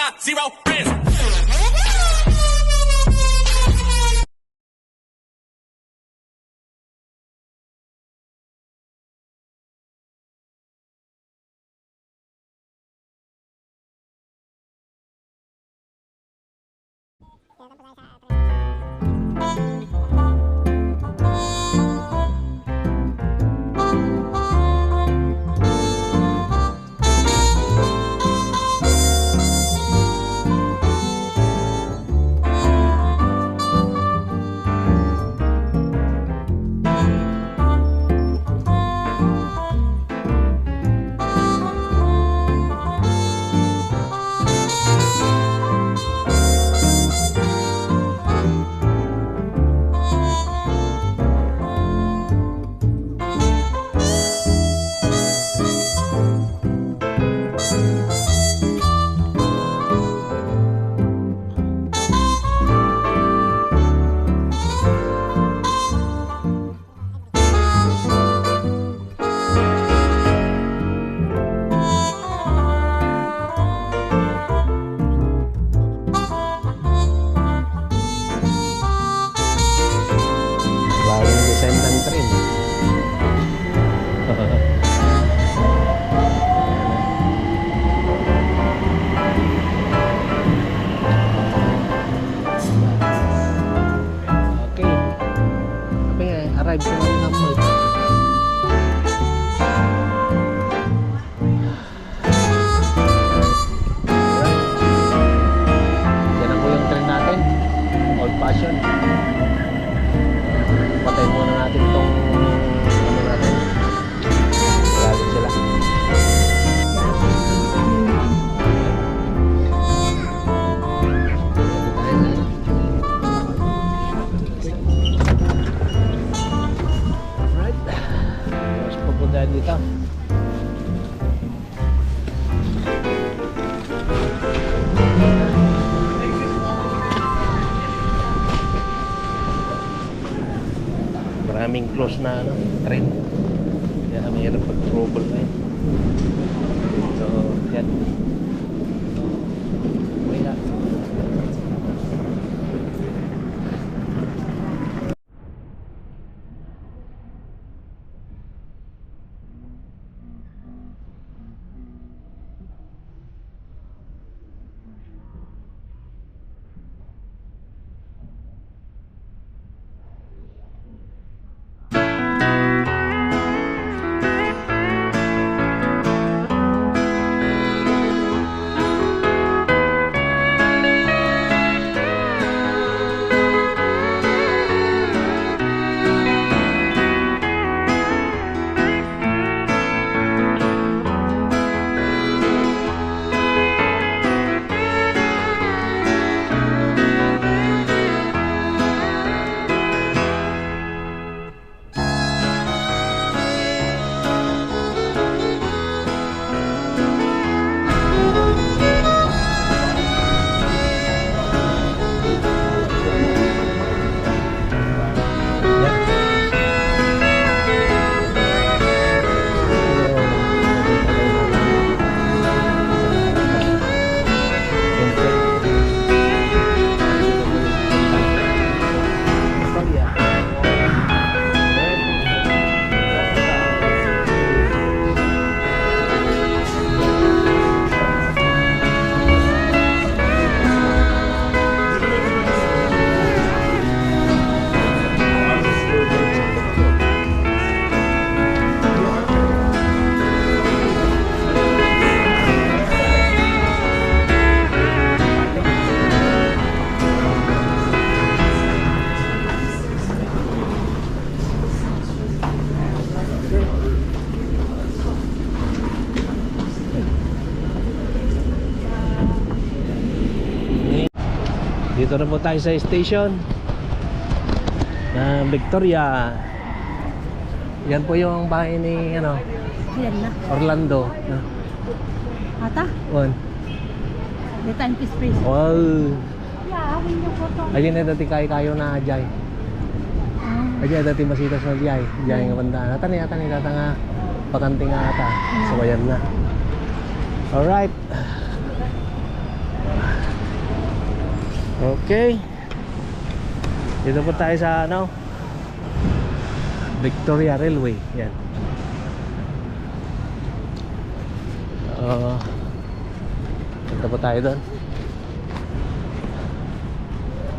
got zero friends. Bagong na po tayo sa station na Victoria. Yan po yung bahay ni ano, Yan na. Orlando. Ah, Ata, One. the time is free. Wow. Yeah, awin niyo po to. Ayun na dati kayo kayo na ajay. Ah, Ajay dati masitas na ajay. Ajay nga banda. Ata ni ata ni tata nga bakante nga ata. So ayan na. Alright. Okay. Dito po tayo sa ano? Victoria Railway. Yan. Uh, punta po tayo doon.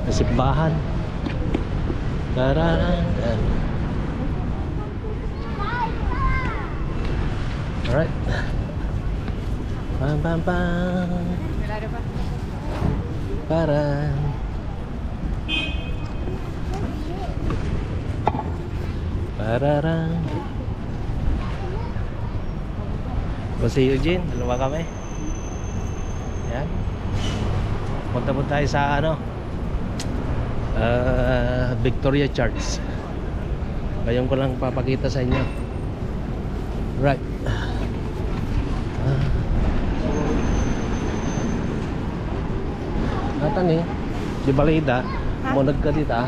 Nasipbahan. Tarang. Yan. Alright. Pam pam pam. Parang Pararang O si Eugene, dalawa kami. Yan. Punta po tayo sa ano? Ah, Victoria Church Ngayon ko lang papakita sa inyo Right Ah. Natan eh. Di balida? Mo nagkadita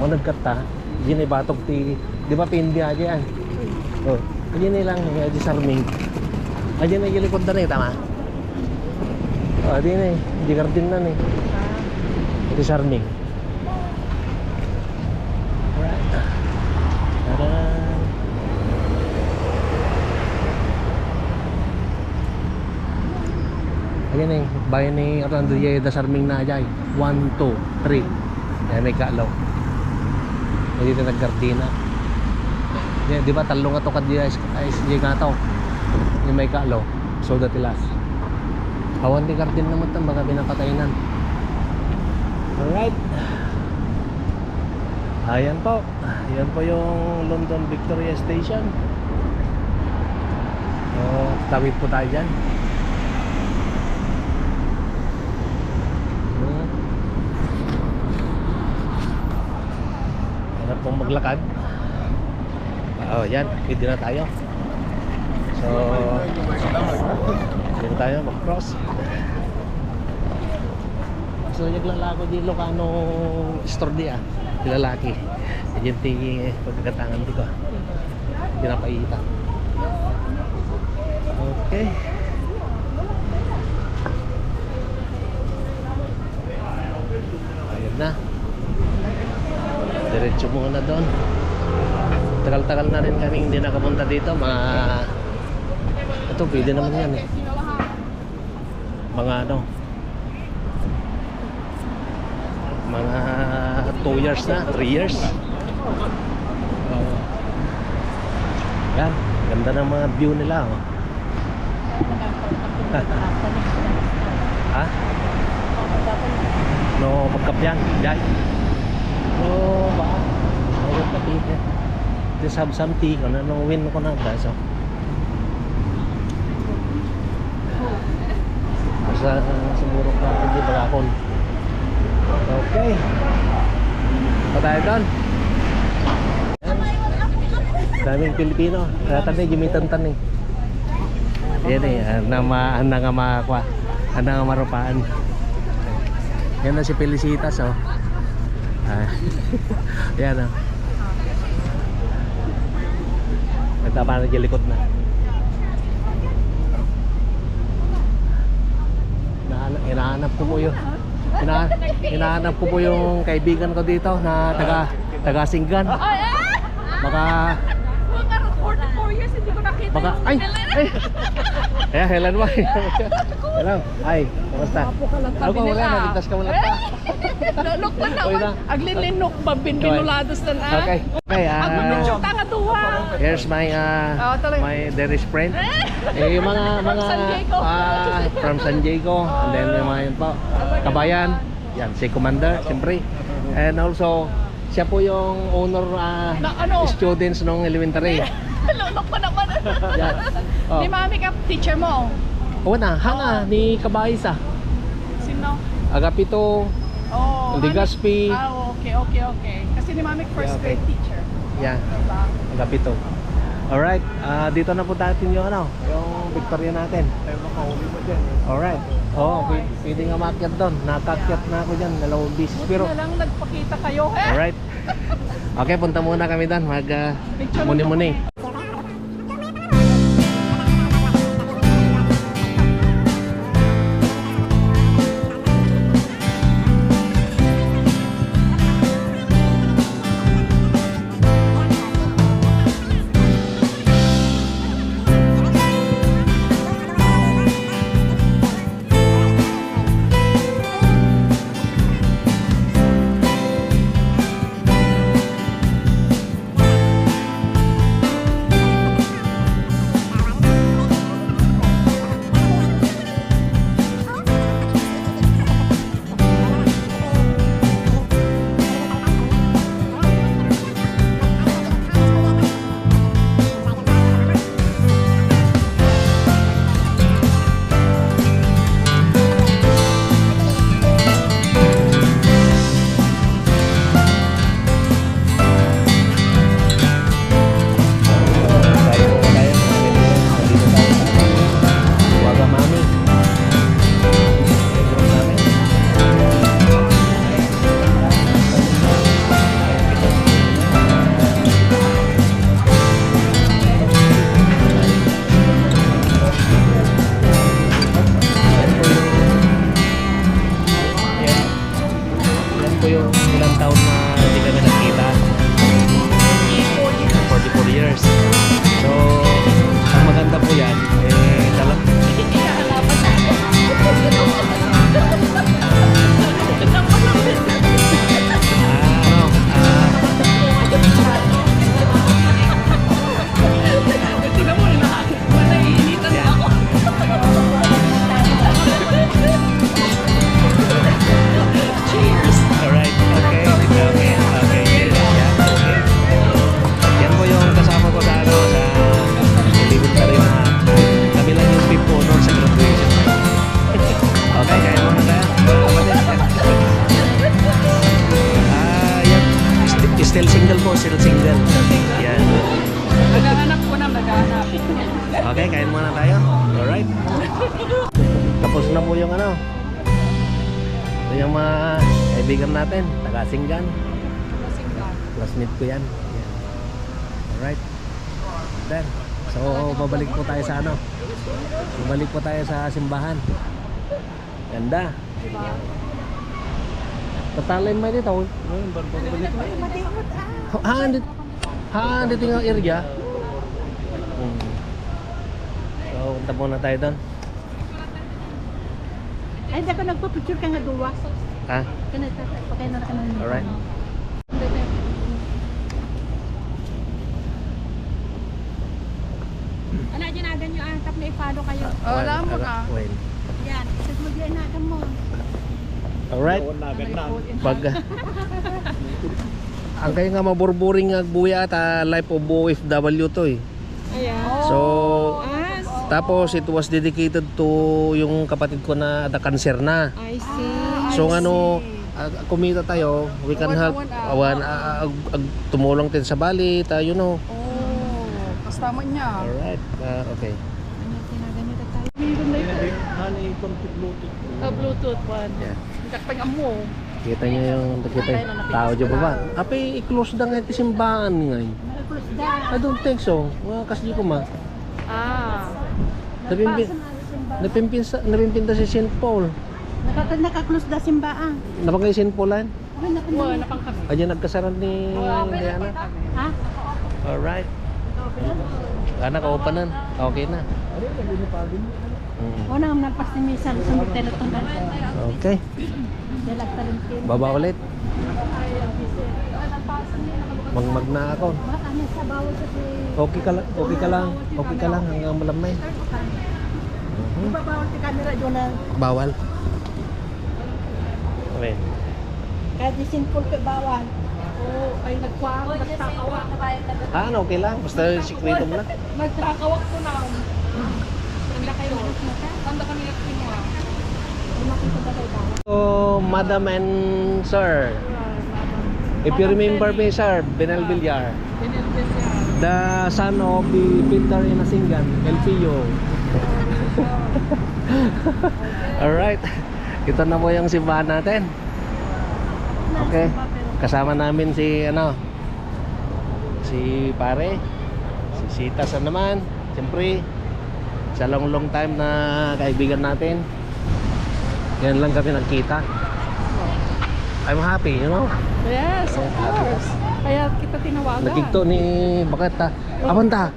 Mo nagkata Gini batok ti Di ba pindi aja yan Oh Gini lang eh Di sarming Aja na gilikod na rin tama? Oh di na eh. Di kardin na eh Di sarming Alright Tadaan Ayan eh, bayan ni Orlando Yaya da Sarming na ajay. 1, 2, 3. Ayan may kalaw. May dito nagkardina. Yan, di ba talong nga to kadi ISJ nga to. Yung may kalaw. So datilas. Awan di kardin naman to, baka binakatainan. Alright. Ayan po. Ayan po yung London Victoria Station. So, tawid po tayo dyan. Maglakad. Oh, yan. Pwede na tayo. So, pwede tayo mag-cross. So, naglalako di Locano store di ah. Lalaki. Yan ti pagkakatangan di ko. Pinapaita. Okay. Ayun na. Diretso muna doon. Tagal-tagal na rin kami hindi nakapunta dito. Mga... Ito, pwede naman yan eh. Mga ano. Mga 2 years na, 3 years. Oo. Yan, ganda ng mga view nila. Oh. Ha? No, pagkapyan, jay. No, ba? Ano ka pite? This have something, ano, no win ko na ba? So, sa sumurok na hindi bagakon. Okay. Pa tayo doon. Daming Pilipino. Kaya tanay, gimitan tanay. Yan eh, ah, na ma, na nga makakwa. Ana nga marupaan. Yan na si Felicitas oh. Ah. Yan oh. Ito pa na likod na. Hinahanap, hinahanap ko po yun. Hina, hinahanap ko po yung kaibigan ko dito na taga taga Singgan. Baka Mga 44 years, hindi ko nakita baka ay ay. Eh, Helen mo. Hello. Ay, kumusta? Apo ka lang Ako wala na, ligtas ka wala pa. Lulok pa Okay na. Aglinlinok ba bin Okay. binulados na na? Okay. Okay, Ang ah, mga tanga duha. Here's my uh, my dearest friend. Eh yung mga mga ah, from San Diego and then yung mga yun po kabayan. Yan si Commander siyempre. And also siya po yung owner ah, Na ano? students nung elementary. Lulok pa naman. Yan. Oh. Ni mami ka, teacher mo. Oh, na, hanga ni Kabaysa. Sino? Agapito, Oh, Ligaspi. Ah, okay, okay, okay. Kasi ni mami first Yeah, okay. grade teacher. Yan, Diba? Agapito. Alright, ah, dito na po natin yung ano, yung Victoria natin. Alright. Oo, oh, pwede, pwede nga makyat doon. Nakakyat na ako dyan, dalawang bisis. Buti Pero, na lang nagpakita kayo. Eh, alright. Okay, punta muna kami doon. Mag ah, Picture mo muni-muni. kami. Still single. Yan. Naghahanap ko na, naghahanap. Okay, kain muna tayo. Alright. Tapos na po yung ano. Ito yung mga kaibigan natin. Taga Singgan. Classmate ko yan. Yan. Alright. Then, so babalik po tayo sa ano. Babalik po tayo sa simbahan. Ganda. Tatalin ba dito? Ha, andit. Ha, andit yung area. Hmm. So, punta muna tayo doon. Ay, hindi ako nagpa-picture ka nga duwa. Ha? Pagay na ka ng Alright. Ano, dinagan nyo ang tap na i-follow kayo. Oh, wala mo ka. Yan, kasi mag-inagan mo. Alright. Pag ang kayo nga maburburing nga buya at ah, life of OFW to eh. Ayan. So, Ah, tapos it was dedicated to yung kapatid ko na ada cancer na. I see. So ano, ah, kumita tayo, we can Awan, help awan, ah. awan ah, ag- ag- tumulong din sa bali, tayo you know. Oh, customer niya. Alright. ah, okay. Ano, dinagan nyo tayo. Meron na ito. Ah, Bluetooth one. Yeah. Jakpang amo. Kita niyo yung kita yung tao dyan ba? Ape i-close na nga iti simbahan ngay. Marakulos da. I don't think so. Well, kasi ko ma. Ah. Napimpin napimpinsa napimpinta si St. Paul. Nakaka nakaklose da simbaan. Napangay St. Paulan. Ano na kung Wala na pang kami. Ayan nagkasaran ni Diana. Ha? Alright. Anak ko pa nan. Okay na. Mm. O nang nagpastimisan sa teleton na. Okay. Baba ulit. Magmag na ako. Baka niya sa bawal sa si... Okay ka lang. Okay ka lang. Okay ka lang hanggang malamay. Di ba bawal si camera doon na Bawal. Okay. kahit di simple ka bawal. Oh, ay nagkwang, nagtakawak. Ah, ano, okay lang. Basta sikreto mo lang. Nagtakawak ko na. Tanda kayo. Tanda kami nagtinga. So, madam and sir, if you remember me, sir, Benel Villar, the son of the painter in Asingan, LPO. Alright. Ito na po yung simbahan natin. Okay. Kasama namin si ano si pare si Sita sa naman siyempre sa long long time na kaibigan natin. Yan lang kami nagkita. I'm happy you know? Yes, of course. Kaya kita tinawagan. nakikto ni bakit ta? Abanta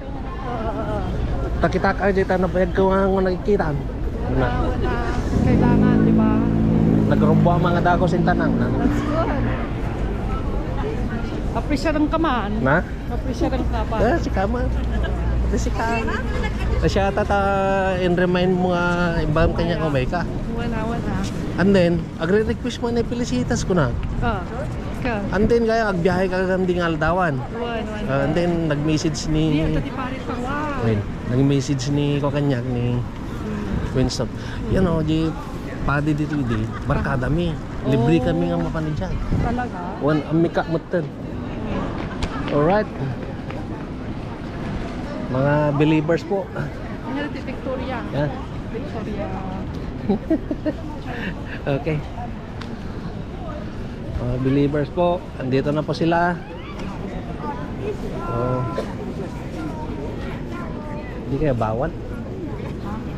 takita ka dito na bayag ko ang nakikita na. Na kailangan, di ba? nagrumbo ang mga dako sintanang na. That's good. Appreciate ka man. na? Appreciate ka pa. eh si Kama Ito si Kama siya tata in remind mo nga ibang kanya umay ka Wala, wala. and then agre-request mo na pilisitas ko na Ah, ka. and then kaya agbiyahe ka kang dingaldawan Wala, wala. Uh, and then nag-message ni Hindi, tati pare pa. Wow. Wait, nag-message ni Kokanyak ni Winston. Yan o, di padi dito di barkada mi. Libre Oh. kami nga mapanin dyan. Talaga? Wan amika mutan. Alright. Mga believers po. Rin Victoria? Yan. Victoria. Okay. Mga believers po. Andito na po sila. Oh. Hindi kaya bawal?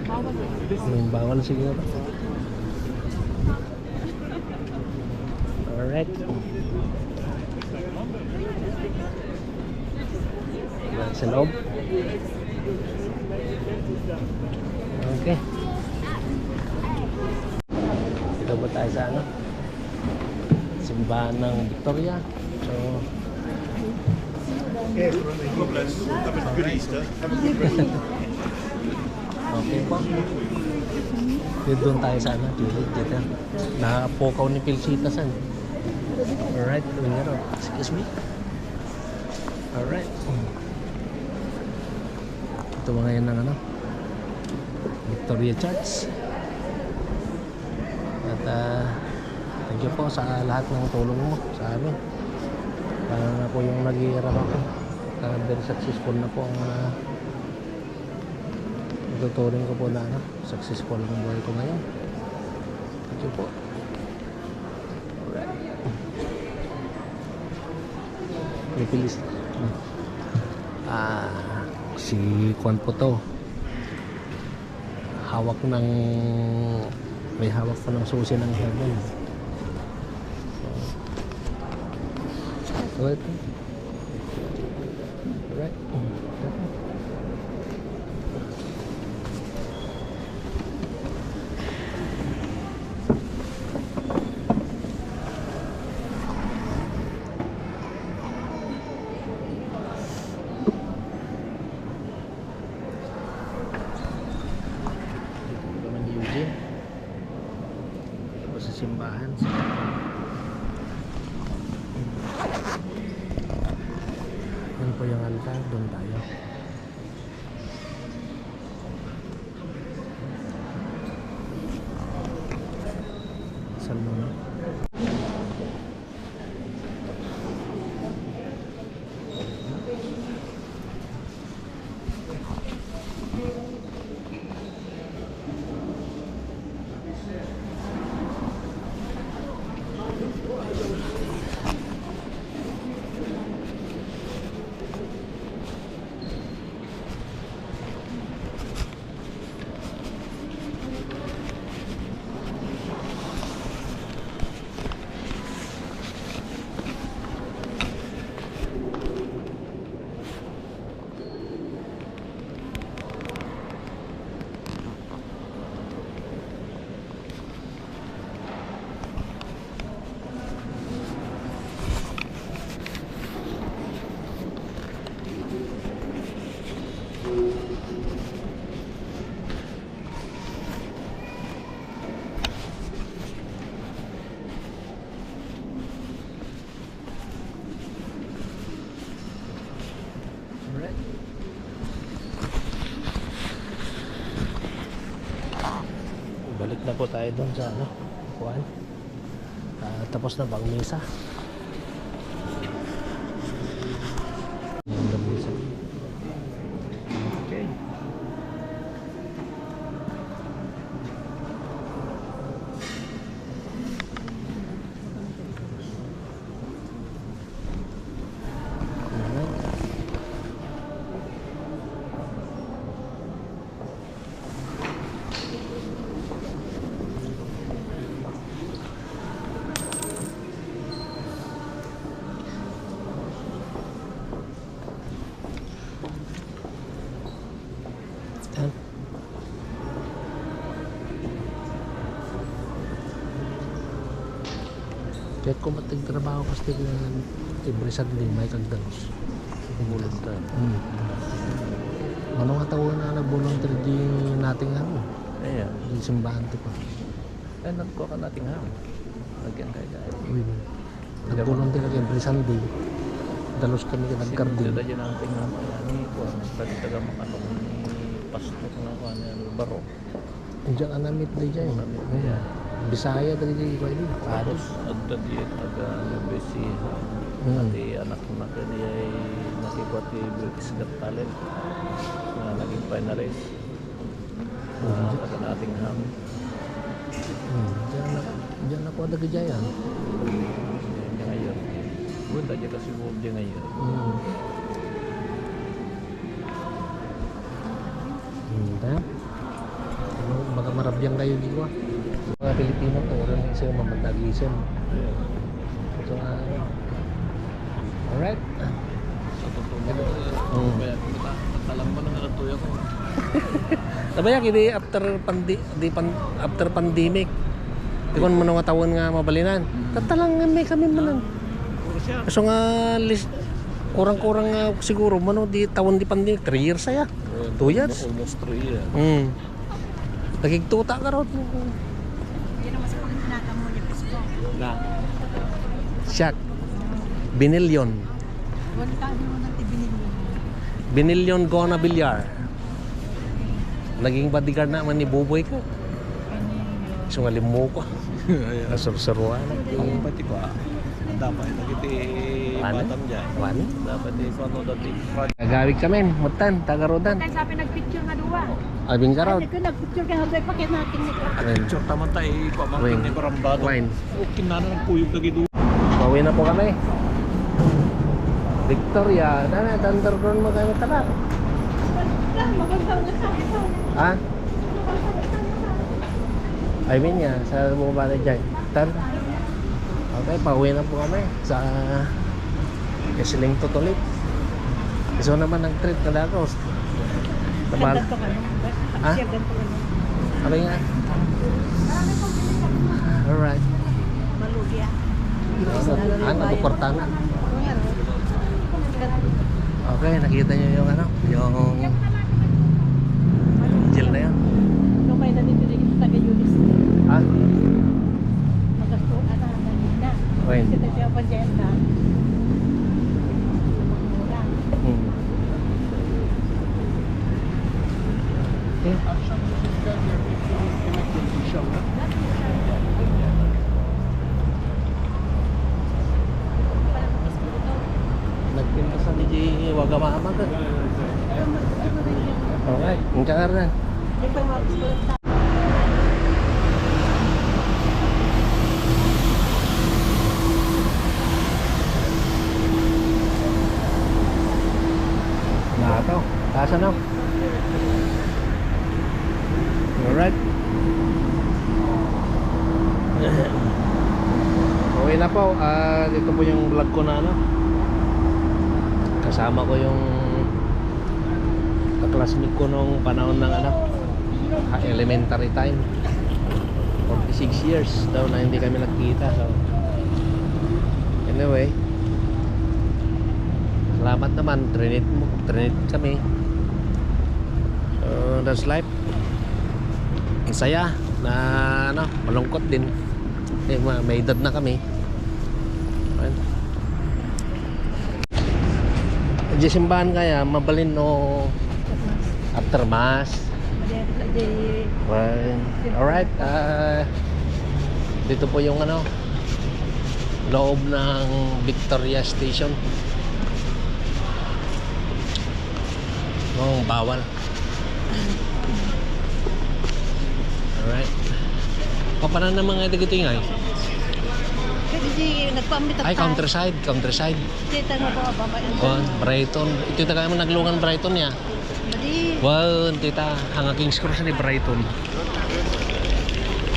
Bawal. May bawal siguro. Alright. Sa loob. Okay. Dito ba tayo sa ano? Simbahan ng Victoria. So, Yes, God bless. Have. Okay po. Dito doon tayo sa ano, gilid dito. Napukaw ni Pilsita san. Alright. Excuse me. Alright. Ito mga yan ng ano, Victoria Church. At ah, thank you po sa lahat ng tulong mo sa amin. Paano na po yung naghihirap ako. Uh, very successful na po ang uh, tuturing ko po na ano, successful ang buhay ko ngayon. Thank you po. Alright. Pipilis. Ah, si Kwan po to. Hawak ng may hawak pa ng susi ng heaven. So, ito. Alright. Balik na po tayo doon sa ano, kuan. Ah, tapos na bang misa? Ang misa. Okay. Alright. Yan. Kahit kung ko sa Ibrisan din, may kagdalos. Volunteer. Hmm. Ano nga tawag na nag-volunteer di nating ano? Ayan. Di simbahan to pa. Eh, nagkuha ka nating ham. Lagyan kayo dahil. Uy. Nag-volunteer Ibrisan di. Dalos kami ka nagkardin. Sinunod yun ang tingnan mo. Ano ko? Pwede taga makanong ni Pastor nga. Ano yung baro. Diyan ka namit di dyan. Namit di dyan. Bisaya dali di ko ini. Tapos, agda di Nubesi. Hmm. Pati anak ko na kani ay nakikuha ti British Got Talent. Na naging finalist. Uh, taga nating ham. Hmm. Diyan diyan ako ada gajayan. Yan ngayon. Bunda dyan kasi mo dyan ngayon. Hmm. Hmm, ta? Ano, baka marabyang kayo di ko. Mga Pilipino to, orang isa yung mamadagisan. Ayan. So, ah, alright. Sa totoo mo, Hmm. kaya matalang mo nang natuya ko. Sabaya kini after pandi di pan, after pandemic. Di kon mo nga tawon nga mabalinan. Tatalang nga may kami manan. Kaso nga list kurang-kurang nga siguro mano di tawon di pandemic 3 years saya. Two years? Almost 3 years. Hmm. Nagigtuta ka raw. Yan naman sa pag tinatamo niya Pisko. Na. Shaq. Binilyon. Mo. Binilyon Gona Villar. Naging bodyguard naman ni Buboy ka. So nga limo ko. Nasarsaruan. Ang pati ba? Dapat nagiti? Batam dyan. Wani? Dapat kung dati. Gagawig kami, mutan, taga Rodan. Kaya sabi nagpicture na duwa. Abing ka raw. Ay, nagpicture ka habay pakit natin nito. Picture taman tayo, pamangkin ni Barambado. Wine. Okay na na puyog lagi doon. Pauwi na po kami. Victoria, dana, underground mo kami tara. Sa akin. Ha? I mean nga, sa bumaba na dyan. Tan. Okay, pauwi na po kami sa Kasiling Tutulit. Gusto naman ng trip na dako. Tabal. Ganto ka no? Ha? Siya ganto ka no? Ano nga? Alright. Malugya. Ano, tuporta na. Okay, nakita niyo yung ano, yung gel na yan. Lumay na dito rin sa taga-Yulis. Ha? Magasto, ano, na. Wine. Kasi tayo pa dyan na. Mura. Hmm. Okay. Nagpinta sa DJ Wagamama ka. Okay, ang kakar na. Ito mga gusto Na ito. Tasa na. Alright. Okay na po. Ah, dito po yung vlog ko na ano. Kasama ko yung kaklasmate ko nung panahon ng ano, ha- elementary time. 46 years daw na hindi kami nagkita. So, anyway, salamat naman. Trinit mo, trinit kami. So, that's life. Ang saya na ano, malungkot din. Eh, ma- may edad na kami. Di simbahan kaya, mabalin no after mass. Well, alright. ah dito po yung ano, loob ng Victoria Station. Oh, bawal. Alright. Papanan ng mga dito ngay. Kasi di, nagpamit Ay, countryside, countryside. Tita nga ba ba ba? Oh, Brighton. Ito taga mo naglungan Brighton ya. Badi. Wow, tita, hanga Kings Cross ni Brighton.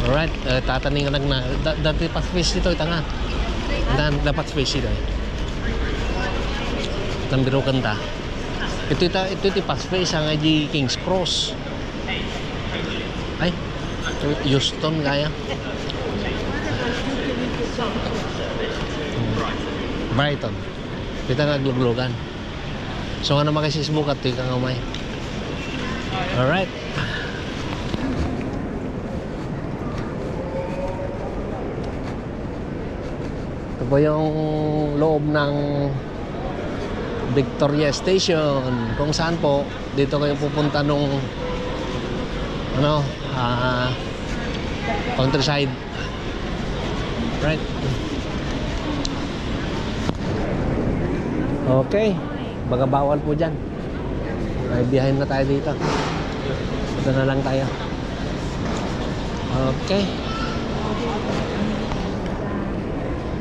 Alright, uh, tataning ka nag na. Da, dati pa space ito, ita nga. Dan, dapat space ito. Itang biro kanta. Ito ita, ito iti pas space hanga di Kings Cross. Ay, Houston kaya. Brighton. Kita nagluglugan. So nga naman kasi smukat, tika nga may. Alright. Ito po yung loob ng Victoria Station. Kung saan po, dito kayo pupunta nung ano, ah, countryside. Right. Okay. Baga bawal po dyan. Ay, behind na tayo dito. Ito na lang tayo. Okay.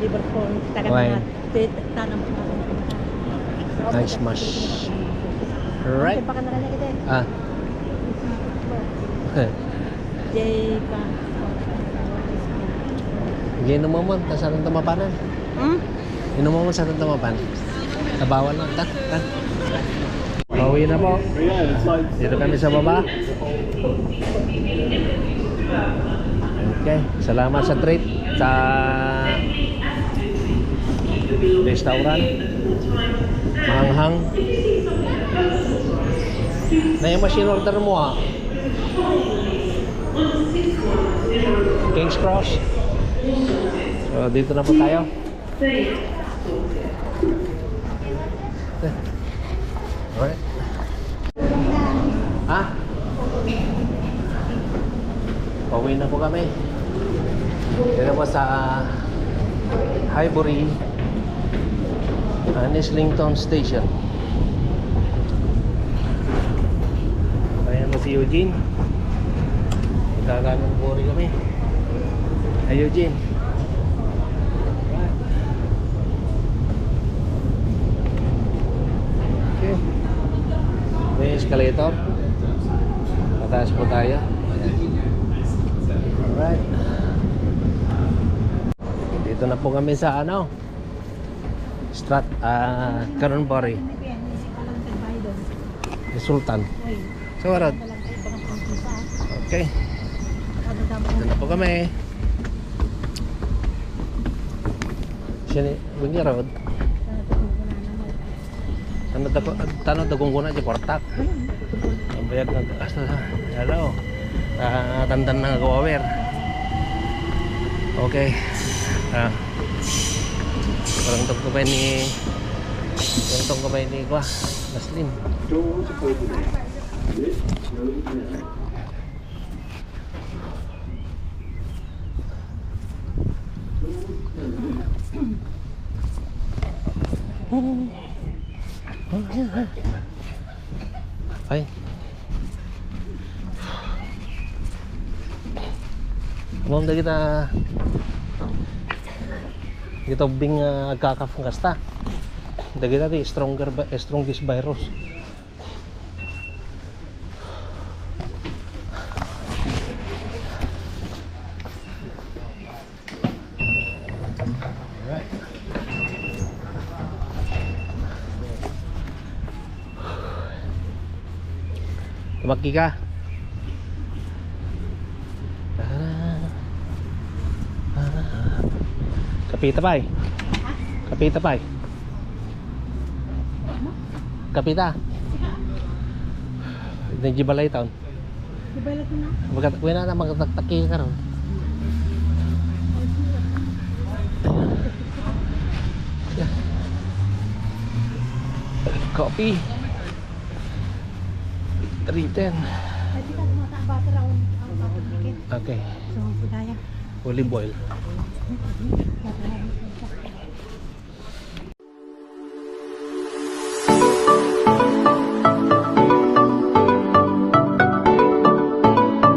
Liverpool. Sa Nice mash. Din. Ah. Jay pa. Ginom mo mo, sa tamapanan. Hmm? Mo sa tamapan. Nabawal lang. Tan, tan. Pauwi na po. Dito kami sa baba. Okay. Salamat sa treat. Sa restaurant. Mahanghang. Na yung machine order mo ah. King's Cross. So, dito na po tayo. Pauwi na po kami. Dito po sa Highbury Ah, Islington Station. Ayan na si Eugene. Magkaganong bori kami. Ay, Eugene. Okay. May escalator. Mataas po tayo. Alright. Dito na po kami sa ano? Strat, ah, Karonbari. Sultan. Sa warad. Okay. Dito na po kami. Siya ni, Bunyi Road. Ano da tanong da gunguna di portak. Ang bayag ng hasta hello. Ah, tandan na gawawer. Okay. Ah. Parang tong ko ba ni Parang tong ko ba ni kwa Naslim. Ay. Mom na kita kita bing uh, agkakafang kasta. Dagi tadi stronger ba- eh, strongest virus. Alright. Tumaki ka. Kapita pa eh. Kapita pa eh. Kapita. Nagjibalay taon. Ibalat mo na. Magkat wala na magtaktaki ka ron. Copy. 310. Ay, di ka tumata ba raw ang papagkikit. Okay. So, kudaya. Olive oil.